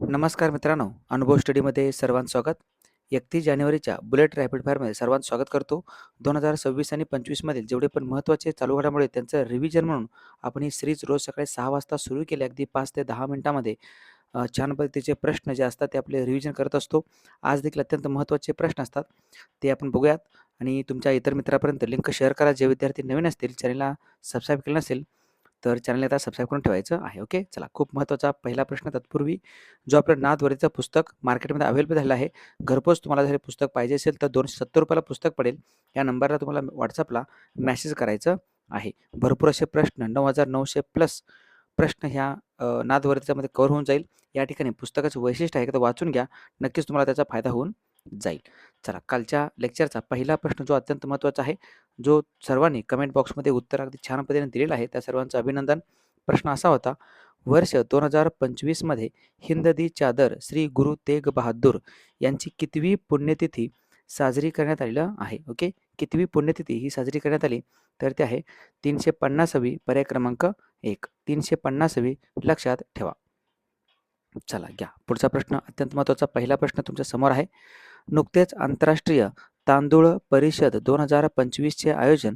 नमस्कार मित्रांनो, अनुभव स्टडीमध्ये सर्वांचं स्वागत. 31 जानेवारीच्या बुलेट रॅपिड फायरमध्ये सर्वांचं स्वागत करतो. 2026 आणि पंचवीसमधील जेवढे पण महत्त्वाचे चालू घडामोडी त्यांचं रिव्हिजन म्हणून आपण ही सिरीज रोज सकाळी सहा वाजता सुरू केली. अगदी पाच ते दहा मिनिटांमध्ये छान पद्धतीचे प्रश्न जे असतात ते आपले रिव्हिजन करत असतो. आज देखील अत्यंत महत्त्वाचे प्रश्न असतात. ते आपण बघूयात आणि तुमच्या इतर मित्रापर्यंत लिंक शेअर करा. जे विद्यार्थी नवीन असतील, चॅनलला सबस्क्राईब केलं नसेल, तर चॅनलला आता सबस्क्राईब करून ठेवायचं आहे. ओके. चला खूप महत्त्वाचा पहिला प्रश्न तत्पूर्वी जो आपलं नाथवरीचं पुस्तक मार्केटमध्ये अवेलेबल झालं आहे. घरपोच तुम्हाला जर पुस्तक पाहिजे असेल तर दोनशे सत्तर रुपयाला पुस्तक पडेल. या नंबरला तुम्हाला व्हॉट्सअपला मेसेज करायचं आहे. भरपूर असे प्रश्न 9900 प्लस प्रश्न ह्या नादवर्तीच्यामध्ये कव्हर होऊन जाईल. या ठिकाणी पुस्तकाचं वैशिष्ट्य आहे, तर वाचून घ्या. नक्कीच तुम्हाला त्याचा फायदा होऊन जाईल. चला कालच्या लेक्चरचा पहिला प्रश्न जो अत्यंत महत्त्वाचा आहे, जो सर्वांनी कमेंट बॉक्समध्ये उत्तर अगदी छान पद्धतीने दिलेलं आहे, त्या सर्वांचं अभिनंदन. प्रश्न असा होता, वर्ष दोन हजार पंचवीसमध्ये हिंद दी चादर श्री गुरु तेग बहादूर यांची कितवी पुण्यतिथी साजरी करण्यात आलेलं आहे? ओके. कितवी पुण्यतिथी ही साजरी करण्यात आली? तर ते आहे 350वी पर्याय क्रमांक 1. 350वी लक्षात ठेवा. चला घ्या. पुढचा प्रश्न अत्यंत महत्त्वाचा पहिला प्रश्न तुमच्यासमोर आहे. नुकतेच आंतरराष्ट्रीय तांदूळ परिषद दोन हजार पंचवीसचे आयोजन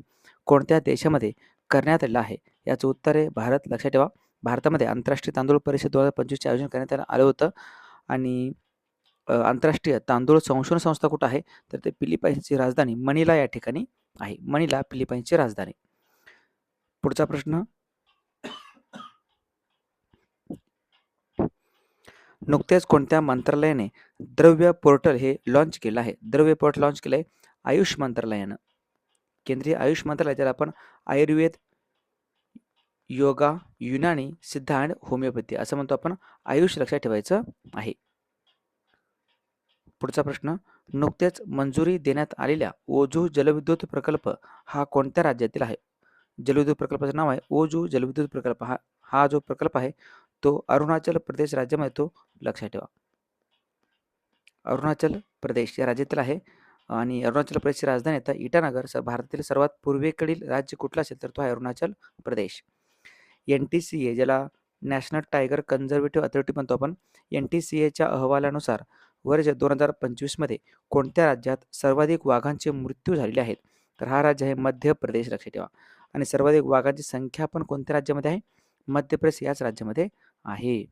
कोणत्या देशामध्ये करण्यात आलेलं आहे? याचं उत्तर आहे भारत. लक्षात ठेवा. भारतामध्ये आंतरराष्ट्रीय तांदूळ परिषद दोन हजार पंचवीसचे आयोजन करण्यात आलं होतं आणि आंतरराष्ट्रीय तांदूळ संशोधन संस्था कुठं आहे? तर ते फिलिपाईन्सची राजधानी मणिला या ठिकाणी आहे. मणिला फिलिपाईन्सची राजधानी. पुढचा प्रश्न नुकतेच कोणत्या मंत्रालयाने द्रव्य पोर्टल हे लॉन्च केलं आहे? द्रव्य पोर्टल लॉन्च केलं आहे आयुष मंत्रालयानं. केंद्रीय आयुष मंत्रालय ज्याला आपण आयुर्वेद, योगा, युनानी, सिद्ध अँड होमिओपॅथी असं म्हणतो आपण. आयुष लक्षात ठेवायचं आहे. पुढचा प्रश्न नुकतेच मंजुरी देण्यात आलेल्या ओझू जलविद्युत प्रकल्प हा कोणत्या राज्यातील आहे? जलविद्युत प्रकल्पाचं नाव आहे ओझू जलविद्युत प्रकल्प. हा हा जो प्रकल्प आहे तो अरुणाचल प्रदेश राज्यामध्ये तो लक्षात ठेवा. अरुणाचल प्रदेश या राज्यातील आहे आणि अरुणाचल प्रदेशची राजधानी आता इटानगर. स भारतातील सर्वात पूर्वेकडील राज्य कुठलं असेल तर तो आहे अरुणाचल प्रदेश. एन-टी-सी-ए ज्याला नॅशनल टायगर कन्झर्वेटिव्ह अथॉरिटी म्हणतो आपण. एन-टी-सी-एच्या अहवालानुसार वर्ष दोन हजार पंचवीसमध्ये कोणत्या राज्यात सर्वाधिक वाघांचे मृत्यू झालेले आहेत? तर हा राज्य आहे मध्य प्रदेश. लक्षात ठेवा. आणि सर्वाधिक वाघांची संख्या पण कोणत्या राज्यामध्ये आहे? मध्य प्रदेश याच राज्यामध्ये आहे.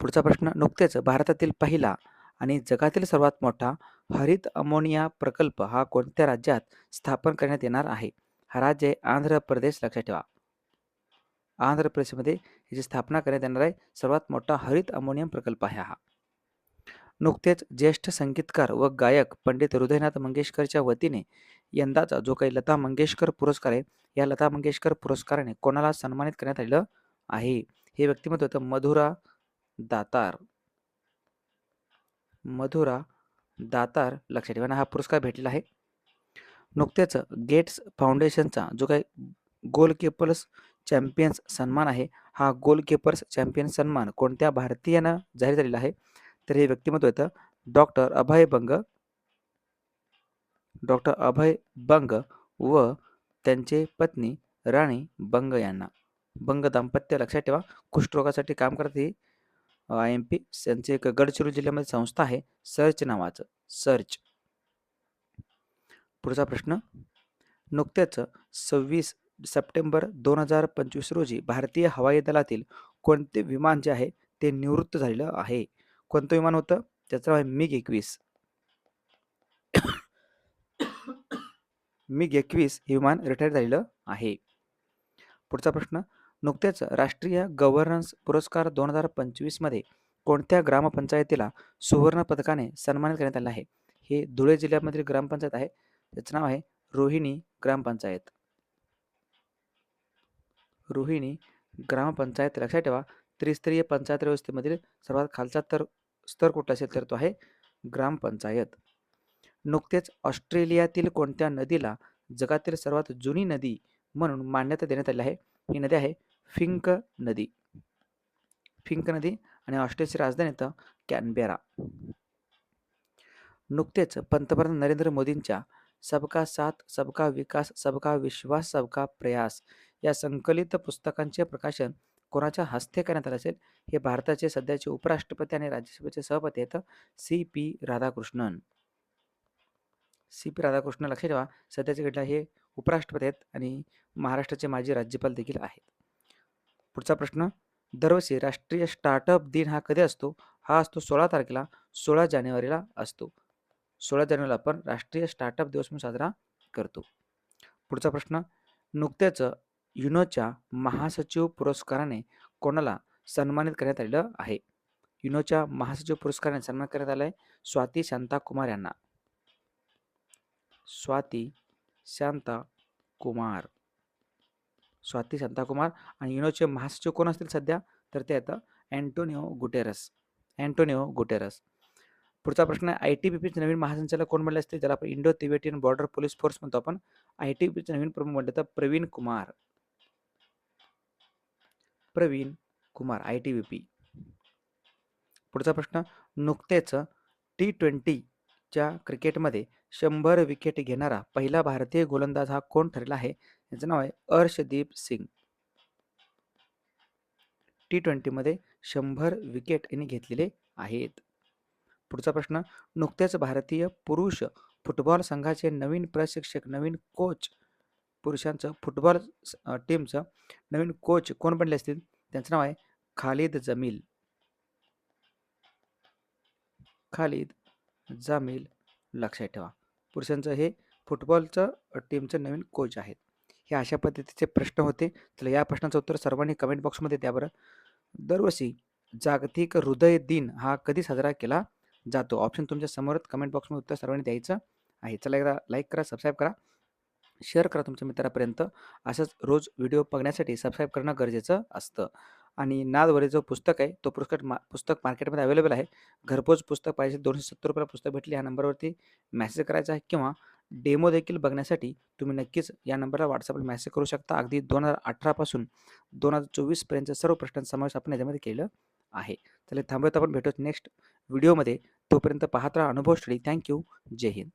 पुढचा प्रश्न नुकतेच भारतातील पहिला आणि जगातील सर्वात मोठा हरित अमोनिया प्रकल्प हा कोणत्या राज्यात स्थापन करण्यात येणार आहे? हा राज्य आहे आंध्र प्रदेश. लक्षात ठेवा. आंध्र प्रदेशमध्ये याची स्थापना करण्यात येणार आहे. सर्वात मोठा हरित अमोनियम प्रकल्प आहे हा. नुकतेच ज्येष्ठ संगीतकार व गायक पंडित हृदयनाथ मंगेशकरच्या वतीने यंदाचा जो काही लता मंगेशकर पुरस्कार आहे, या लता मंगेशकर पुरस्काराने कोणाला सन्मानित करण्यात आलेलं आहे? हे व्यक्तिमत्व होतं मधुरा दातार. मधुरा दातार लक्षात ठेवा. हा पुरस्कार भेटलेला आहे. नुकतेच गेट्स फाउंडेशनचा जो काही गोलकीपर्स चॅम्पियन्स सन्मान आहे, हा गोलकीपर्स चॅम्पियन सन्मान कोणत्या भारतीयानं जाहीर झालेला आहे? तर हे व्यक्तिमत्व येतं डॉक्टर अभय बंग. डॉक्टर अभय बंग व त्यांचे पत्नी राणी बंग यांना. बंग दाम्पत्य लक्षात ठेवा. कुष्ठरोगासाठी काम करते ही आय-एम-पी. त्यांची एक गडचिरोली जिल्ह्यामध्ये संस्था आहे सर्च नावाचं. सर्च. पुढचा प्रश्न नुकत्याच सव्वीस सप्टेंबर 2025 रोजी भारतीय हवाई दलातील कोणते विमान जे आहे ते निवृत्त झालेलं आहे? कोणतं विमान होतं? त्याचं नाव आहे मिग-21. मिग-21 हे विमान रिटायर झालेलं आहे. पुढचा प्रश्न नुकतेच राष्ट्रीय गव्हर्नन्स पुरस्कार दोन हजार पंचवीसमध्ये कोणत्या ग्रामपंचायतीला सुवर्ण पदकाने सन्मानित करण्यात आलं आहे? हे धुळे जिल्ह्यामधील ग्रामपंचायत आहे. त्याचं नाव आहे रोहिणी ग्रामपंचायत. रोहिणी ग्रामपंचायत लक्षात ठेवा. त्रिस्तरीय पंचायत व्यवस्थेमधील सर्वात खालचा तर स्तर कुठला असेल तर तो आहे ग्रामपंचायत. नुकतेच ऑस्ट्रेलियातील कोणत्या नदीला जगातील सर्वात जुनी नदी म्हणून मान्यता देण्यात आली आहे? ही नदी आहे फिंक नदी. फिंक नदी आणि ऑस्ट्रेलियाची राजधानी तर कॅनबेरा. नुकतेच पंतप्रधान नरेंद्र मोदींच्या सबका साथ, सबका विकास, सबका विश्वास, सबका प्रयास या संकलित पुस्तकांचे प्रकाशन कोणाच्या हस्ते करण्यात आलं असेल हे भारताचे सध्याचे उपराष्ट्रपती आणि राज्यसभेचे सभापती आहेत C P Radhakrishnan C P Radhakrishnan लक्षात ठेवा सध्याचे घडला हे उपराष्ट्रपती आहेत आणि महाराष्ट्राचे माजी राज्यपाल देखील आहेत पुढचा प्रश्न. दरवर्षी राष्ट्रीय स्टार्टअप दिन हा कधी असतो? हा असतो सोळा तारखेला सोळा जानेवारीला असतो. सोळा जानेवारीला आपण राष्ट्रीय स्टार्टअप दिवस म्हणून साजरा करतो. पुढचा प्रश्न. नुकत्याच युनोच्या महासचिव पुरस्काराने कोणाला सन्मानित करण्यात आलेलं आहे? युनोच्या महासचिव पुरस्काराने सन्मान करण्यात आला आहे स्वाती शांता कुमार यांना. स्वाती शांता कुमार स्वाती शांताकुमार आणि युनोचे महासचिव कोण असतील सध्या? तर ते येतं अँटोनिओ गुटेरस अँटोनिओ गुटेरस. पुढचा प्रश्न आहे आय टी बी पीचे नवीन महासंचालक कोण म्हणले असतील? त्याला आपण Indo Tibetan border police force म्हणतो आपण. आय टी बी पीचे नवीन प्रमुख म्हणले तर Praveen Kumar. Praveen Kumar I T B P पुढचा प्रश्न नुकतेच टी ट्वेंटीच्या क्रिकेटमध्ये शंभर विकेट घेणारा पहिला भारतीय गोलंदाज हा कोण ठरला आहे? त्यांचं नाव आहे अर्शदीप सिंग. टी ट्वेंटीमध्ये शंभर विकेट यांनी घेतलेले आहेत. पुढचा प्रश्न नुकतेच भारतीय पुरुष फुटबॉल संघाचे नवीन प्रशिक्षक नवीन कोच पुरुषांचं फुटबॉल टीमचं नवीन कोच कोण बनले असतील? त्यांचं नाव आहे खालिद जमील. खालिद जामील लक्षात ठेवा. पुरुषांचं हे फुटबॉलचं टीमचं नवीन कोच आहेत. हे अशा पद्धतीचे प्रश्न होते. तर या प्रश्नाचं उत्तर सर्वांनी कमेंट बॉक्समध्ये द्या बरं. दरवर्षी जागतिक हृदय दिन हा कधी साजरा केला जातो? ऑप्शन तुमच्या समोरच कमेंट बॉक्समध्ये उत्तर सर्वांनी द्यायचं आहे. चला एकदा लाईक करा सबस्क्राईब करा. शेअर करा तुमच्या मित्रापर्यंत. असंच रोज व्हिडिओ बघण्यासाठी सबस्क्राईब करणं गरजेचं असतं. आणि नादवरे जो पुस्तक आहे तो पुस्तक मा पुस्तक मार्केटमध्ये अवेलेबल आहे. घरपोच पुस्तक पाहिजे दोनशे सत्तर रुपयाला पुस्तक भेटले ह्या नंबरवरती मेसेज करायचा आहे किंवा डेमो देखील बघण्यासाठी तुम्ही नक्कीच या नंबरला व्हॉट्सअपला मेसेज करू शकता. अगदी दोन हजार अठरापासून दोन हजार चोवीसपर्यंतच्या सर्व प्रश्नांचा समावेश आपण याच्यामध्ये केलं आहे. तर थांबवत आपण. भेटूच नेक्स्ट व्हिडिओमध्ये तोपर्यंत पाहत राहा अनुभव स्टडी. थँक्यू जय हिंद.